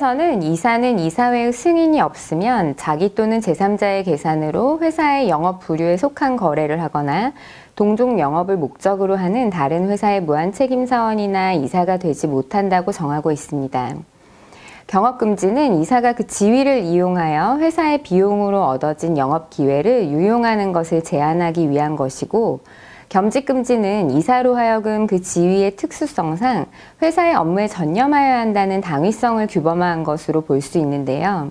판례에서는 이사는 이사회의 승인이 없으면 자기 또는 제3자의 계산으로 회사의 영업 부류에 속한 거래를 하거나 동종 영업을 목적으로 하는 다른 회사의 무한 책임 사원이나 이사가 되지 못한다고 정하고 있습니다. 경업금지는 이사가 그 지위를 이용하여 회사의 비용으로 얻어진 영업 기회를 유용하는 것을 제한하기 위한 것이고 겸직금지는 이사로 하여금 그 지위의 특수성상 회사의 업무에 전념하여야 한다는 당위성을 규범한 것으로 볼 수 있는데요.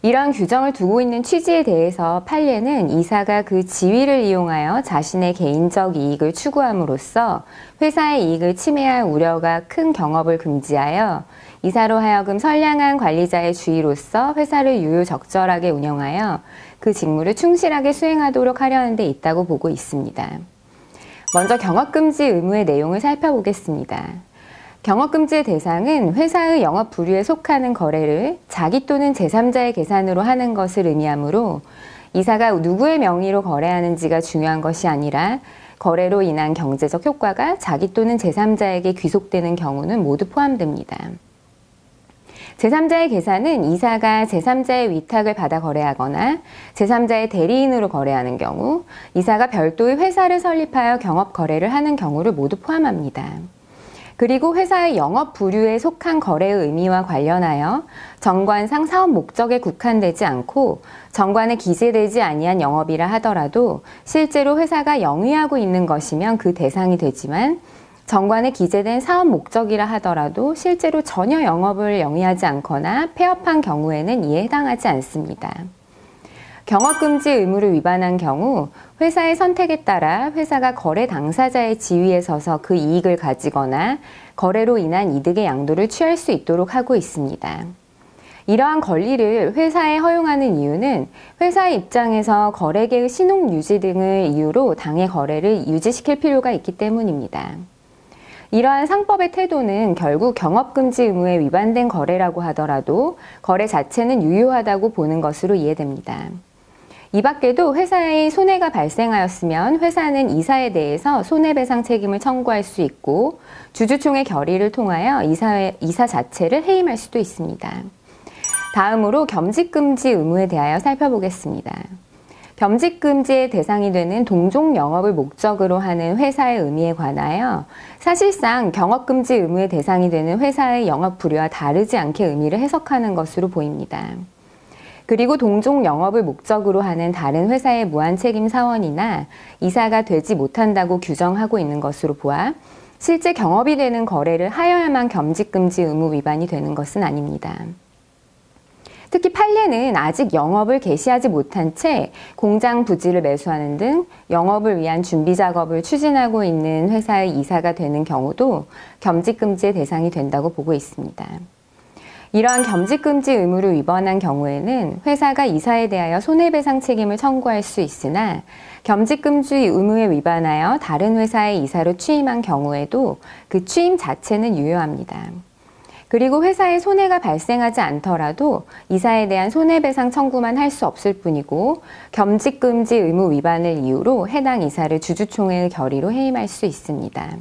이러한 규정을 두고 있는 취지에 대해서 판례는 이사가 그 지위를 이용하여 자신의 개인적 이익을 추구함으로써 회사의 이익을 침해할 우려가 큰 경업을 금지하여 이사로 하여금 선량한 관리자의 주의로서 회사를 유효적절하게 운영하여 그 직무를 충실하게 수행하도록 하려는 데 있다고 보고 있습니다. 먼저 경업금지 의무의 내용을 살펴보겠습니다. 경업금지의 대상은 회사의 영업 부류에 속하는 거래를 자기 또는 제3자의 계산으로 하는 것을 의미하므로 이사가 누구의 명의로 거래하는지가 중요한 것이 아니라 거래로 인한 경제적 효과가 자기 또는 제3자에게 귀속되는 경우는 모두 포함됩니다. 제3자의 계산은 이사가 제3자의 위탁을 받아 거래하거나 제3자의 대리인으로 거래하는 경우, 이사가 별도의 회사를 설립하여 경업 거래를 하는 경우를 모두 포함합니다. 그리고 회사의 영업 부류에 속한 거래의 의미와 관련하여 정관상 사업 목적에 국한되지 않고 정관에 기재되지 아니한 영업이라 하더라도 실제로 회사가 영위하고 있는 것이면 그 대상이 되지만 정관에 기재된 사업 목적이라 하더라도 실제로 전혀 영업을 영위하지 않거나 폐업한 경우에는 이에 해당하지 않습니다. 경업금지 의무를 위반한 경우 회사의 선택에 따라 회사가 거래 당사자의 지위에 서서 그 이익을 가지거나 거래로 인한 이득의 양도를 취할 수 있도록 하고 있습니다. 이러한 권리를 회사에 허용하는 이유는 회사의 입장에서 거래계의 신용 유지 등을 이유로 당의 거래를 유지시킬 필요가 있기 때문입니다. 이러한 상법의 태도는 결국 경업금지 의무에 위반된 거래라고 하더라도 거래 자체는 유효하다고 보는 것으로 이해됩니다. 이 밖에도 회사에 손해가 발생하였으면 회사는 이사에 대해서 손해배상 책임을 청구할 수 있고 주주총회 결의를 통하여 이사회, 이사 자체를 해임할 수도 있습니다. 다음으로 겸직금지 의무에 대하여 살펴보겠습니다. 겸직 금지의 대상이 되는 동종 영업을 목적으로 하는 회사의 의미에 관하여 사실상 경업 금지 의무의 대상이 되는 회사의 영업 부류와 다르지 않게 의미를 해석하는 것으로 보입니다. 그리고 동종 영업을 목적으로 하는 다른 회사의 무한 책임 사원이나 이사가 되지 못한다고 규정하고 있는 것으로 보아 실제 경업이 되는 거래를 하여야만 겸직금지 의무 위반이 되는 것은 아닙니다. 특히 판례는 아직 영업을 개시하지 못한 채 공장 부지를 매수하는 등 영업을 위한 준비 작업을 추진하고 있는 회사의 이사가 되는 경우도 겸직금지의 대상이 된다고 보고 있습니다. 이러한 겸직금지 의무를 위반한 경우에는 회사가 이사에 대하여 손해배상 책임을 청구할 수 있으나 겸직금지 의무에 위반하여 다른 회사의 이사로 취임한 경우에도 그 취임 자체는 유효합니다. 그리고 회사에 손해가 발생하지 않더라도 이사에 대한 손해배상 청구만 할 수 없을 뿐이고 겸직금지 의무 위반을 이유로 해당 이사를 주주총회의 결의로 해임할 수 있습니다.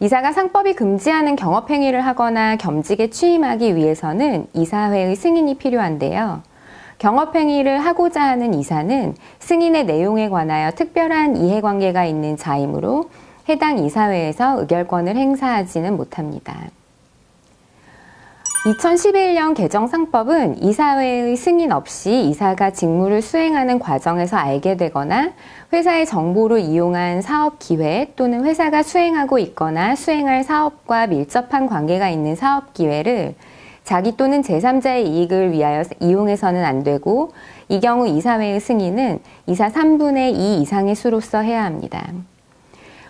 이사가 상법이 금지하는 경업행위를 하거나 겸직에 취임하기 위해서는 이사회의 승인이 필요한데요. 경업행위를 하고자 하는 이사는 승인의 내용에 관하여 특별한 이해관계가 있는 자이므로 해당 이사회에서 의결권을 행사하지는 못합니다. 2011년 개정 상법은 이사회의 승인 없이 이사가 직무를 수행하는 과정에서 알게 되거나 회사의 정보를 이용한 사업 기회 또는 회사가 수행하고 있거나 수행할 사업과 밀접한 관계가 있는 사업 기회를 자기 또는 제3자의 이익을 위하여 이용해서는 안 되고 이 경우 이사회의 승인은 이사 3분의 2 이상의 수로서 해야 합니다.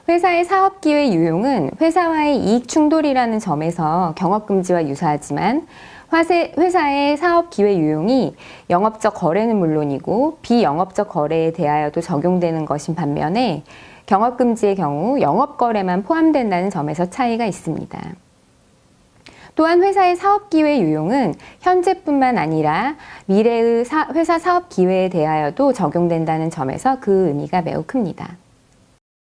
회사의 사업 기회 유용은 회사와의 이익 충돌이라는 점에서 경업 금지와 유사하지만 회사의 사업 기회 유용이 영업적 거래는 물론이고 비영업적 거래에 대하여도 적용되는 것인 반면에 경업 금지의 경우 영업 거래만 포함된다는 점에서 차이가 있습니다. 또한 회사의 사업 기회 유용은 현재뿐만 아니라 미래의 사, 회사 사업 기회에 대하여도 적용된다는 점에서 그 의미가 매우 큽니다.